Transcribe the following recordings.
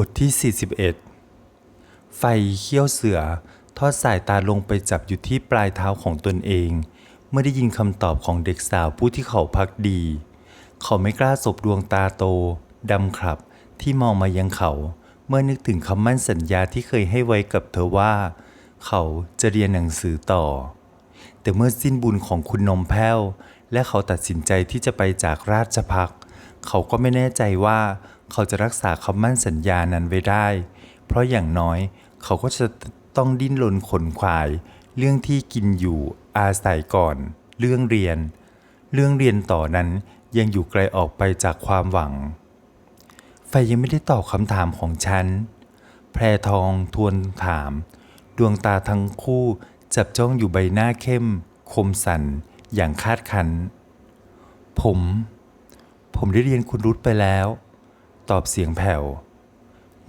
บทที่ 41 ไฟเขี้ยวเสือ ทอดสายตาลงไปจับอยู่ที่ปลายเท้าของตนเอง เมื่อได้ยินคำตอบของเด็กสาวผู้ที่เขาพักดี เขาไม่กล้าสบดวงตาโตดำครับ ที่มองมายังเขา เมื่อนึกถึงคำมั่นสัญญาที่เคยให้ไว้กับเธอว่า เขาจะเรียนหนังสือต่อ แต่เมื่อสิ้นบุญของคุณนมแพ้ว และเขาตัดสินใจที่จะไปจากราชพักเขาก็ไม่แน่ใจว่า เขาจะรักษาคำมั่นสัญญานั้นไว้ได้ เพราะอย่างน้อยเขาก็จะต้องดิ้นรนขนขวาย เรื่องที่กินอยู่อาศัยก่อน เรื่องเรียน เรื่องเรียนต่อนั้นยังอยู่ไกลออกไปจากความหวัง ไฟยังไม่ได้ตอบคำถามของฉัน แพรทองทวนถาม ดวงตาทั้งคู่จับจ้องอยู่ใบหน้าเข้ม คมสันอย่างคาดคัน ผม ผมได้เรียนคุณรุตไปแล้ว ตอบเสียงแผ่ว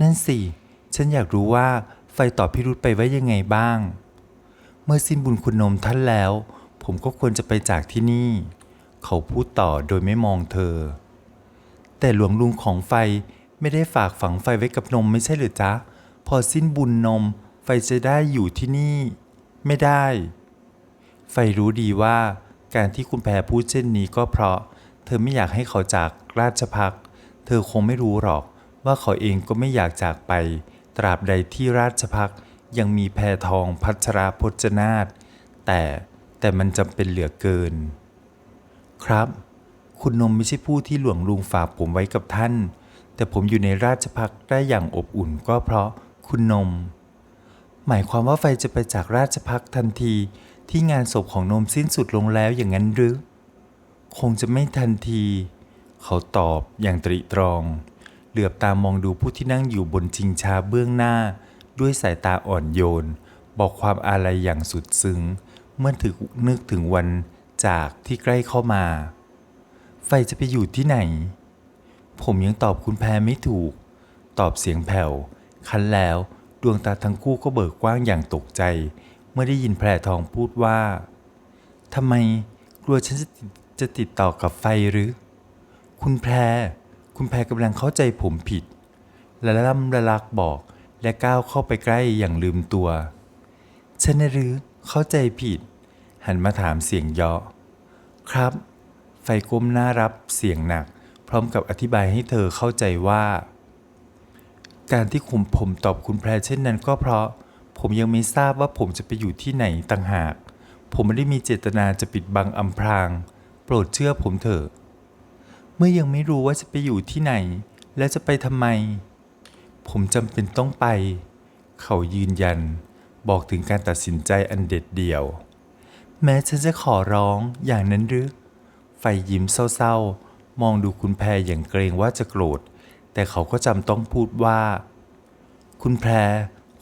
นั่นสิ ฉันอยากรู้ว่าไฟตอบพี่รุตไปไว้ยังไงบ้าง เมื่อสิ้นบุญคุณนมท่านแล้ว ผมก็ควรจะไปจากที่นี่ เขาพูดต่อโดยไม่มองเธอ แต่หลวงลุงของไฟไม่ได้ฝากฝังไฟไว้กับนมไม่ใช่หรือจ๊ะ พอสิ้นบุญนม ไฟจะได้อยู่ที่นี่ ไม่ได้ ไฟรู้ดีว่าการที่คุณแพรพูดเช่นนี้ก็เพราะ เธอไม่อยากให้เขาจากราชพัก เธอคงไม่รู้หรอกว่าเขาเองก็ไม่อยากจากไป ตราบใดที่ราชพักยังมีแพรทองพัชราพจนาตแต่แต่มันจำเป็นเหลือเกิน ครับ คุณนมไม่ใช่ผู้ที่หลวงลุงฝากผมไว้กับท่าน แต่ผมอยู่ในราชพักได้อย่างอบอุ่นก็เพราะคุณนม หมายความว่าไฟจะไปจากราชพักทันทีที่งานศพของนมสิ้นสุดลงแล้วอย่างนั้นหรือ คงจะไม่ทันที เขาตอบอย่างตริตรอง เหลือบตามองดูผู้ที่นั่งอยู่บนจิงชาเบื้องหน้า ด้วยสายตาอ่อนโยน บอกความอาลัยอย่างสุดซึ้ง เมื่อถึงนึกถึงวันจากที่ใกล้เข้ามา ไฟจะไปอยู่ที่ไหน ผมยังตอบคุณแพรไม่ถูก ตอบเสียงแผ่ว คันแล้วดวงตาทั้งคู่ก็เบิกกว้างอย่างตกใจ เมื่อได้ยินแพรทองพูดว่าทำไมกลัวฉันจะจะติดต่อกับไฟหรือ คุณแพร คุณแพรกำลังเข้าใจผมผิดและล่ำละลักบอก และก้าวเข้าไปใกล้อย่างลืมตัว ฉันน่ะหรือเข้าใจผิด หันมาถามเสียงเยาะ ครับ ไฟก้มหน้ารับเสียงหนัก พร้อมกับอธิบายให้เธอเข้าใจว่า การที่คุมผมตอบคุณแพรเช่นนั้นก็เพราะ ผมยังไม่ทราบว่าผมจะไปอยู่ที่ไหนต่างหาก ผมไม่ได้มีเจตนาจะปิดบังอำพราง โปรดเชื่อผมเถอะ เมื่อยังไม่รู้ว่าจะไปอยู่ที่ไหน และจะไปทำไม ผมจำเป็นต้องไป เขายืนยันบอกถึงการตัดสินใจอันเด็ดเดี่ยว แม้ฉันจะขอร้องอย่างนั้นหรือไฟยิ้มเศร้าๆ มองดูคุณแพรอย่างเกรงว่าจะโกรธ แต่เขาก็จำต้องพูดว่า คุณแพร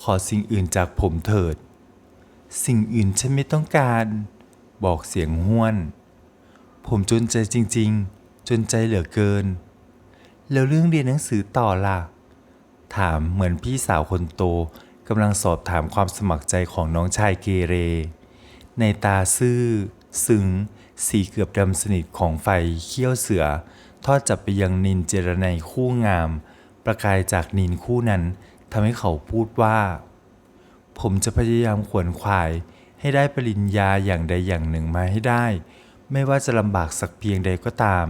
ขอสิ่งอื่นจากผมเถิด สิ่งอื่นฉันไม่ต้องการ บอกเสียงห้วน ผมจนใจจริง ๆ จนใจเหลือเกิน แล้วเรื่องเรียนหนังสือต่อล่ะ ถามเหมือนพี่สาวคนโตกำลังสอบถามความสมัครใจของน้องชายเกเร ในตาซื่อ ซึ้งสีเกือบดำสนิทของไฟเขี้ยวเสือ ทอดจับไปยังนินเจรไนคู่งาม ประกายจากนินคู่นั้นทำให้เขาพูดว่า ผมจะพยายามขวนขวายให้ได้ปริญญาอย่างใดอย่างหนึ่งมาให้ได้ ไม่ว่าจะลำบากสักเพียงใดก็ตาม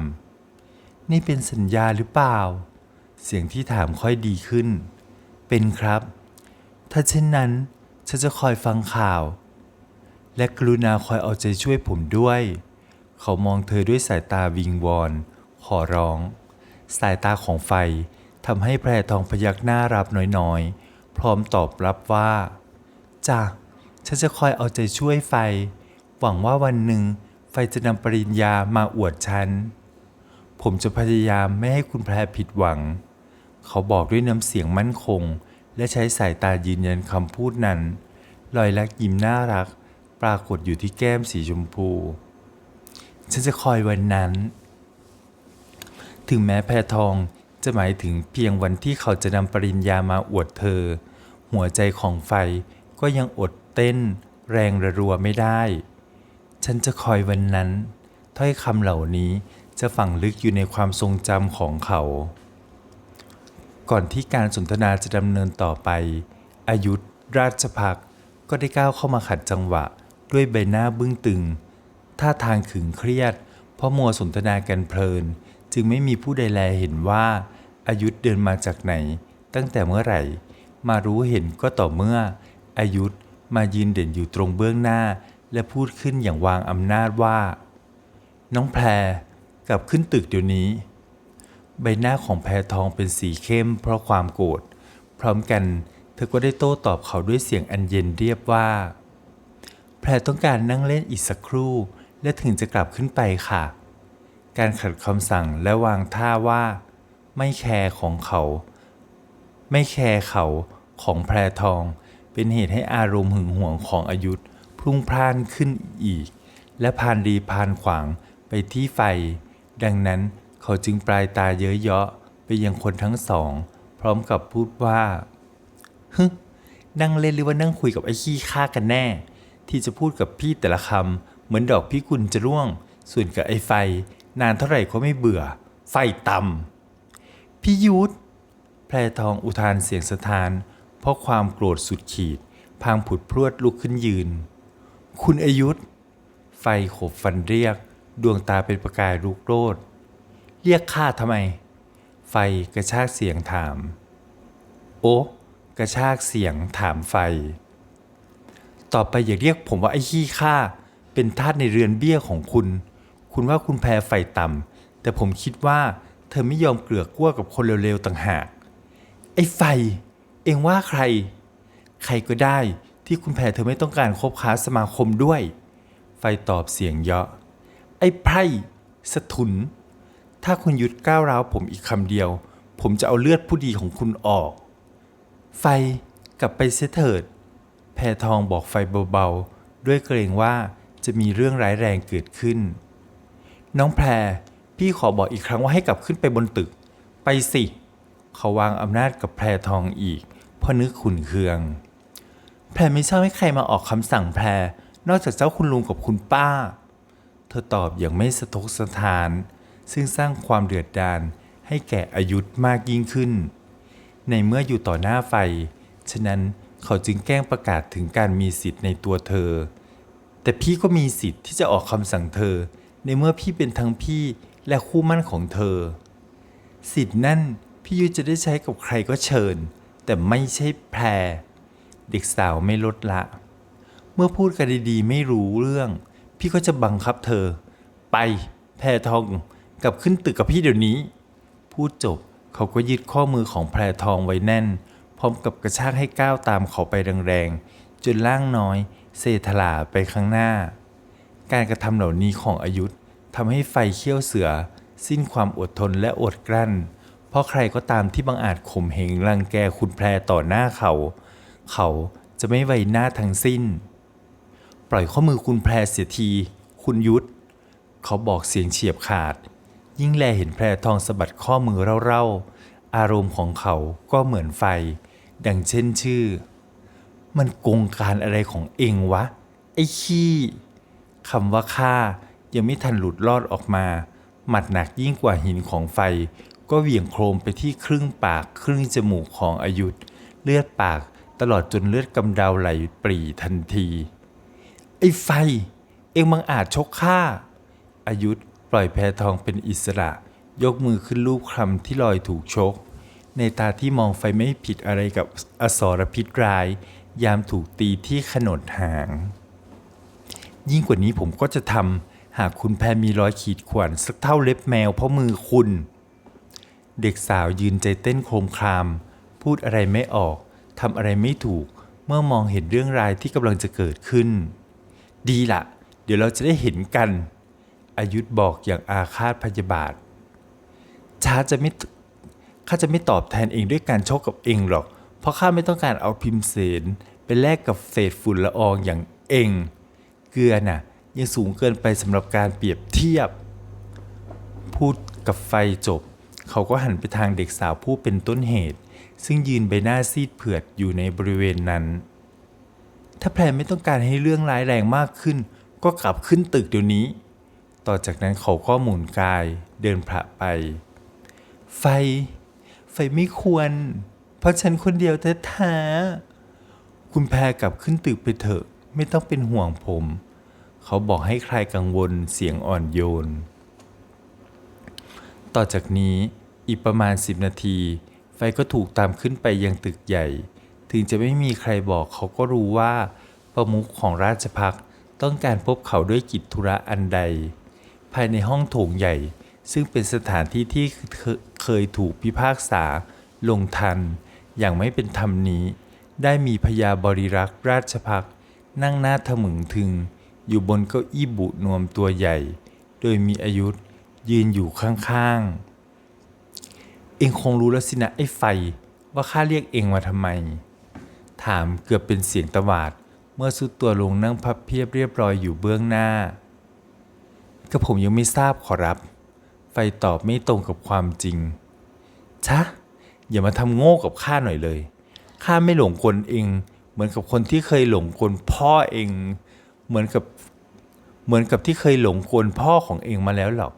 นี่เป็นสัญญาหรือเปล่า เสียงที่ถามค่อยดีขึ้น เป็นครับ ถ้าเช่นนั้น ฉันจะคอยฟังข่าว และกรุณาคอยเอาใจช่วยผมด้วย เขามองเธอด้วยสายตาวิงวอน ขอร้อง สายตาของไฟทำให้แพรทองพยักหน้ารับน้อยๆ พร้อมตอบรับว่าจ้ะฉันจะคอยเอาใจช่วยไฟ หวังว่าวันหนึ่งไฟจะนำปริญญามาอวดฉัน ผมจะพยายามไม่ให้คุณแพรผิดหวัง เขาบอกด้วยน้ำเสียงมั่นคง และใช้สายตายืนยันคำพูดนั้น รอยลักยิ้มน่ารัก ปรากฏอยู่ที่แก้มสีชมพู ฉันจะคอยวันนั้น ถึงแม้แพรทองจะหมายถึงเพียงวันที่เขาจะนำปริญญามาอวดเธอ หัวใจของไฟก็ยังอดเต้น แรงระรัวไม่ได้ ฉันจะคอยวันนั้น ถ้อยคำเหล่านี้ จะฝังลึกอยู่ในความทรงจำของเขา ก่อนที่การสนทนาจะดำเนินต่อไป อายุธราชพักก็ได้ก้าวเข้ามาขัดจังหวะ ด้วยใบหน้าบึ้งตึง ท่าทางขึงเครียด เพราะมัวสนทนากันเพลิน จึงไม่มีผู้ใดแลเห็นว่าอายุธเดินมาจากไหน ตั้งแต่เมื่อไหร่ มารู้เห็นก็ต่อเมื่อ อายุธมายืนเด่นอยู่ตรงเบื้องหน้า และพูดขึ้นอย่างวางอำนาจว่า น้องแพร กลับขึ้นตึกเดี๋ยวนี้ ใบหน้าของแพรทองเป็นสีเข้มเพราะความโกรธพร้อมกันเธอก็ได้โต้ตอบเขาด้วยเสียงอันเย็นเรียบว่า แพรต้องการนั่งเล่นอีกสักครู่ และถึงจะกลับขึ้นไปค่ะ การขัดคำสั่งและวางท่าว่า ไม่แคร์ของเขา ไม่แคร์เขาของแพรทอง เป็นเหตุให้อารมณ์หึงหวงของอายุธพุ่งพล่านขึ้นอีก และพานรีพานขวางไปที่ไฟ ดังนั้นเขาจึงปลายตาเย้ยเยาะไปยังคนทั้งสอง พร้อมกับพูดว่าฮึนั่งเล่นหรือว่านั่งคุยกับไอ้ขี้ข้ากันแน่ ที่จะพูดกับพี่แต่ละคำเหมือนดอกพิกุลจะร่วง ส่วนกับไอ้ไฟ นานเท่าไหร่ก็ไม่เบื่อ ไฟต่ำพี่ยุทธแพรทองอุทานเสียงสะท้าน เพราะความโกรธสุดขีด พางผุดพรวดลุกขึ้นยืน คุณอายุธไฟขบฟันเรียก ดวงตาเป็นประกายลุกโรดเรียกข้าทำไม ไฟกระชากเสียงถาม โอ้กระชากเสียงถามไฟ ต่อไปอย่าเรียกผมว่าไอ้ขี้ข้าเป็นทาสในเรือนเบี้ยของคุณ คุณว่าคุณแพ้ไฟต่ำแต่ผมคิดว่าเธอไม่ยอมเกลือกกลั้วกับคนเร็วๆต่างหาก ไอ้ไฟ เองว่าใคร ใครก็ได้ที่คุณแพรเธอไม่ต้องการคบค้าสมาคมด้วย ไฟตอบเสียงเยาะ ไอ้ไพร่สะทุน ถ้าคุณหยุดก้าวร้าวผมอีกคำเดียว ผมจะเอาเลือดผู้ดีของคุณออก ไฟกลับไปเสเถิด แพรทองบอกไฟเบาๆ ด้วยเกรงว่าจะมีเรื่องร้ายแรงเกิดขึ้น น้องแพร พี่ขอบอกอีกครั้งว่าให้กลับขึ้นไปบนตึก ไปสิ เขาวางอำนาจกับแพรทองอีก เพราะนึกขุนเคือง แพรไม่ชอบให้ใครมาออกคำสั่งแพร นอกจากเจ้าคุณลุงกับคุณป้า เธอตอบอย่างไม่สะทกสะทาน ซึ่งสร้างความเดือดดาลให้แก่อายุธมากยิ่งขึ้น ในเมื่ออยู่ต่อหน้าไฟ ฉะนั้นเขาจึงแกล้งประกาศถึงการมีสิทธิ์ในตัวเธอ แต่พี่ก็มีสิทธิ์ที่จะออกคำสั่งเธอ ในเมื่อพี่เป็นทั้งพี่และคู่มั่นของเธอ สิทธิ์นั่นพี่ยุจะได้ใช้กับใครก็เชิญ แต่ไม่ใช่แพร เด็กสาวไม่ลดละ เมื่อพูดกันดีๆไม่รู้เรื่อง พี่ก็จะบังคับเธอ ไปแพรทองกลับขึ้นตึกกับพี่เดี๋ยวนี้ พูดจบเขาก็ยึดข้อมือของแพรทองไว้แน่น พร้อมกับกระชากให้ก้าวตามเขาไปแรงๆจนล่างน้อยเซทลาไปข้างหน้า การกระทำเหล่านี้ของอายุธทำให้ไฟเขี้ยวเสือ สิ้นความอดทนและอดกลั้น เพราะใครก็ตามที่บังอาจข่มเหงรังแกคุณแพรต่อหน้าเขา เขาจะไม่ไว้หน้าทั้งสิ้น ปล่อยข้อมือคุณแพรเสียที คุณยุทธ เขาบอกเสียงเฉียบขาด ยิ่งแลเห็นแพรทองสะบัดข้อมือเร่าๆ อารมณ์ของเขาก็เหมือนไฟ ดังเช่นชื่อ มันกงการอะไรของเองวะ ไอ้ขี้คำว่าฆ่ายังไม่ทันหลุดรอดออกมา หมัดหนักยิ่งกว่าหินของไฟ ก็เหวี่ยงโครมไปที่ครึ่งปากครึ่งจมูกของอายุธเลือดปากตลอดจนเลือดกำเดาไหลปรีทันที อ้ไฟ เองมังอาจชกข้าอายุธปล่อยแพรทองเป็นอิสระ ยกมือขึ้นลูบคลำที่ลอยถูกชก ในตาที่มองไฟไม่ผิดอะไรกับอสรพิษร้าย ยามถูกตีที่ขนดหาง ยิ่งกว่านี้ผมก็จะทำหากคุณแพรมีรอยขีดข่วนสักเท่าเล็บแมวเพราะมือคุณ เด็กสาวยืนใจเต้นโครมคราม พูดอะไรไม่ออกทำอะไรไม่ถูกเมื่อมองเห็นเรื่องรายที่กำลังจะเกิดขึ้น ดีละเดี๋ยวเราจะได้เห็นกัน อายุธบอกอย่างอาฆาตพยาบาทช้าจะไม่ข้าจะไม่ตอบแทนเองด้วยการชกกับเองหรอก เพราะข้าไม่ต้องการเอาพิมพ์เสนไปแลกกับเศษฝุ่นละอองอย่างเอง เกลือน่ะยังสูงเกินไปสำหรับการเปรียบเทียบ พูดกับไฟจบ เขาก็หันไปทางเด็กสาวผู้เป็นต้นเหตุ ซึ่งยืนใบหน้าซีดเผือดอยู่ในบริเวณนั้น ถ้าแพรไม่ต้องการให้เรื่องร้ายแรงมากขึ้น ก็กลับขึ้นตึกเดี๋ยวนี้ ต่อจากนั้นเขาก็หมุนกายเดินพระไป ไฟ ไฟไม่ควร เพราะฉันคนเดียวแท้ๆคุณแพรกลับขึ้นตึกไปเถอะ ไม่ต้องเป็นห่วงผม เขาบอกให้ใครกังวลเสียงอ่อนโยน ต่อจากนี้อีกประมาณ10นาที ไฟก็ถูกตามขึ้นไปยังตึกใหญ่ ถึงจะไม่มีใครบอกเขาก็รู้ว่า ประมุขของราชพักต้องการพบเขาด้วยกิจธุระอันใด ภายในห้องโถงใหญ่ ซึ่งเป็นสถานที่ที่เคเคยถูกพิพากษา ลงทัน อย่างไม่เป็นธรรมนี้ ได้มีพญาบริรักษ์ราชพักนั่งหน้าถมึงถึง อยู่บนเก้าอี้บุนวมตัวใหญ่ โดยมีอายุยืนอยู่ข้างๆ เองคงรู้แล้วสินะไอ้ไฟว่าข้าเรียกเองมาทำไม ถามเกือบเป็นเสียงตวาด เมื่อสุดตัวลงนั่งพับเพียบเรียบร้อยอยู่เบื้องหน้าก็ผมยังไม่ทราบขอรับ ไฟตอบไม่ตรงกับความจริง ชะ อย่ามาทำโง่กับข้าหน่อยเลย ข้าไม่หลงกลเอง เหมือนกับคนที่เคยหลงกลพ่อเอง เหมือนกับ เหมือนกับที่เคยหลงกลพ่อของเองมาแล้วหรอก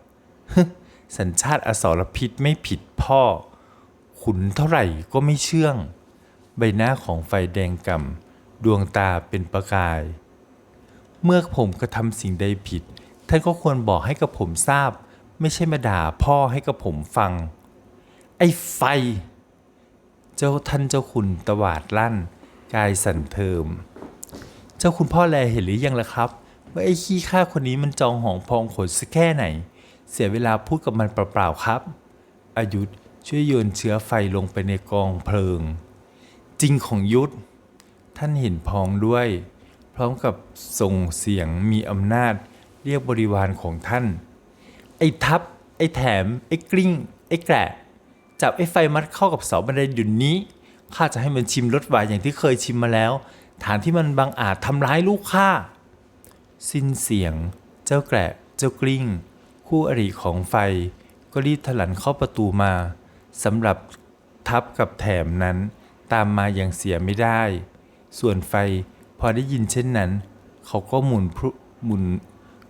สัญชาติอสรพิษไม่ผิดพ่อ ขุนเท่าไหร่ก็ไม่เชื่อง ใบหน้าของไฟแดงก่ำ ดวงตาเป็นประกาย เมื่อผมกระทำสิ่งใดผิด ท่านก็ควรบอกให้กับผมทราบ ไม่ใช่มาด่าพ่อให้กับผมฟัง ไอ้ไฟ เจ้าท่านเจ้าคุณตวาดลั่น กายสั่นเทิม เจ้าคุณพ่อแลเห็นหรือยังล่ะครับว่าไอ้ขี้ข้าคนนี้มันจองหองพองขนสักแค่ไหน เสียเวลาพูดกับมันเปล่าๆครับ อายุช่วยโยนเชื้อไฟลงไปในกองเพลิง จริงของยุทธท่านเห็นพ้องด้วย พร้อมกับส่งเสียงมีอำนาจเรียกบริวารของท่าน ไอ้ทับ ไอ้แถม ไอ้กลิ้ง ไอ้แกะจับไอ้ไฟมัดเข้ากับเสาบันไดเดุนนี้ข้าจะให้มันชิมรสหวานอย่างที่เคยชิมมาแล้ว ฐานที่มันบังอาจทำร้ายลูกข้าสิ้นเสียง เจ้าแกะเจ้ากลิ้ง คู่อริของไฟ ก็รีบถลันเข้าประตูมาสำหรับทับกับแถมนั้น ตามมาอย่างเสียไม่ได้ ส่วนไฟพอได้ยินเช่นนั้น เขาก็หมุนหมุน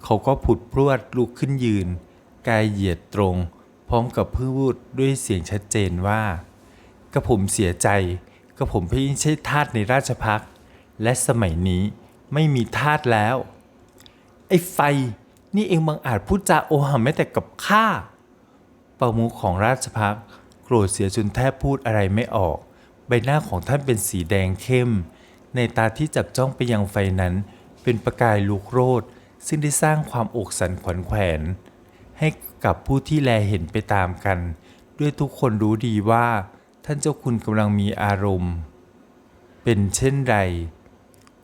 เขาก็ผุดพรวดลุกขึ้นยืน กายเหยียดตรง พร้อมกับพูดด้วยเสียงชัดเจนว่ากระผมเสียใจกระผมไม่ใช่ทาสในราชพักและสมัยนี้ไม่มีทาสแล้ว ไอ้ไฟนี่เองบังอาจพูดจาโอหังแม้แต่กับข้าประมุขของราชพักโกรธเสียจนแทบพูดอะไรไม่ออก ใบหน้าของท่านเป็นสีแดงเข้ม ในตาที่จับจ้องไปยังไฟนั้น เป็นประกายลุกโรดซึ่งได้สร้างความอกสันขวัญแขวน ให้กับผู้ที่แลเห็นไปตามกัน ด้วยทุกคนรู้ดีว่า ท่านเจ้าคุณกำลังมีอารมณ์ เป็นเช่นไร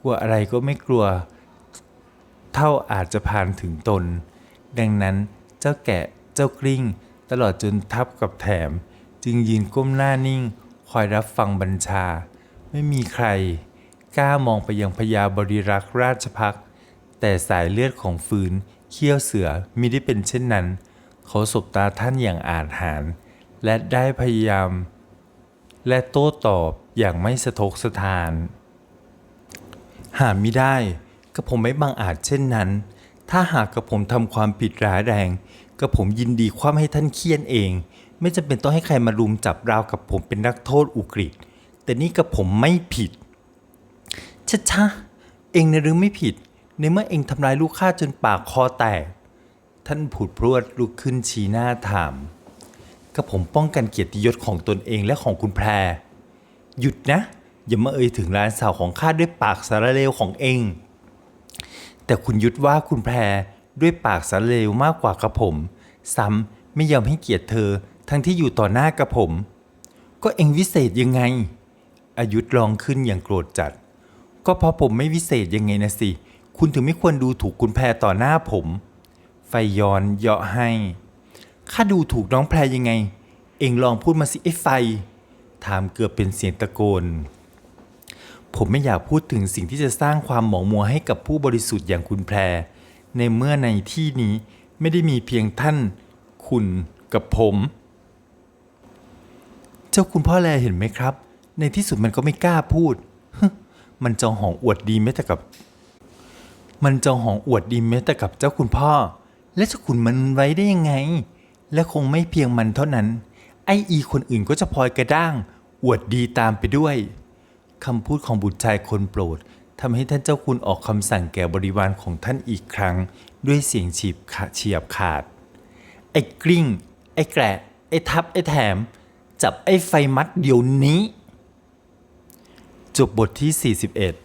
กลัวอะไรก็ไม่กลัว เท่าอาจจะผ่านถึงตน ดังนั้นเจ้าแกะเจ้ากลิ้ง ตลอดจนทับกับแถม จึงยืนก้มหน้านิ่ง คอยรับฟังบัญชา ไม่มีใคร กล้ามองไปยังพญาบริรักษ์ราชพักแต่สายเลือดของฟืนเขี้ยวเสือมิได้เป็นเช่นนั้น เขาสบตาท่านอย่างอาจหาร และได้พยายาม และโต้ตอบอย่างไม่สะทกสะทาน หาไม่ได้กระผมไม่บังอาจเช่นนั้น ถ้าหากกระผมทำความผิดร้ายแรงกระผมยินดีคว่ำให้ท่านเคี่ยนเอง ไม่จำเป็นต้องให้ใครมารุมจับราวกับผมเป็นนักโทษอุกฤษแต่นี่กระผมไม่ผิดชะชะเองนะหรือไม่ผิด ในเมื่อเองทำร้ายลูกข้าจนปากคอแตก ท่านผุดพรวดลุกขึ้นชี้หน้าถามกระผมป้องกันเกียรติยศของตนเองและของคุณแพร หยุดนะ อย่ามาเอ่ยถึงร้านสาวของข้าด้วยปากสารเลวของเอง แต่คุณยุทธว่าคุณแพรด้วยปากสารเลวมากกว่ากระผม ซ้ำไม่ยอมให้เกียรติเธอ ทั้งที่อยู่ต่อหน้ากระผม ก็เองวิเศษยังไง อายุธร้องขึ้นอย่างโกรธจัด ก็เพราะผมไม่วิเศษยังไงนะสิ คุณถึงไม่ควรดูถูกคุณแพรต่อหน้าผม ไฟย้อนเยาะให้ ข้าดูถูกน้องแพรยังไง เองลองพูดมาสิไอ้ไฟ ถามเกือบเป็นเสียงตะโกน ผมไม่อยากพูดถึงสิ่งที่จะสร้างความหมองมัวให้กับผู้บริสุทธิ์อย่างคุณแพร ในเมื่อในที่นี้ไม่ได้มีเพียงท่าน คุณกับผม เจ้าคุณพ่อแลเห็นไหมครับ ในที่สุดมันก็ไม่กล้าพูด มันจองหองอวดดีแม้แต่กับ มันจองหองอวดดีแม้แต่กับเจ้าคุณพ่อ และเจ้าคุณมันไว้ได้ยังไง และคงไม่เพียงมันเท่านั้น ไออีคนอื่นก็จะพลอยกระด้าง อวดดีตามไปด้วยคำพูดของบุตรชายคนโปรดทำให้ท่านเจ้าคุณออกคำสั่งแก่บริวารของท่านอีกครั้ง ด้วยเสียงฉีบขาเฉียบขาด ไอ้กลิ้ง ไอ้แกระไอ้ทับ ไอ้แถม จับไอ้ไฟมัดเดี๋ยวนี้ จบบทที่ 41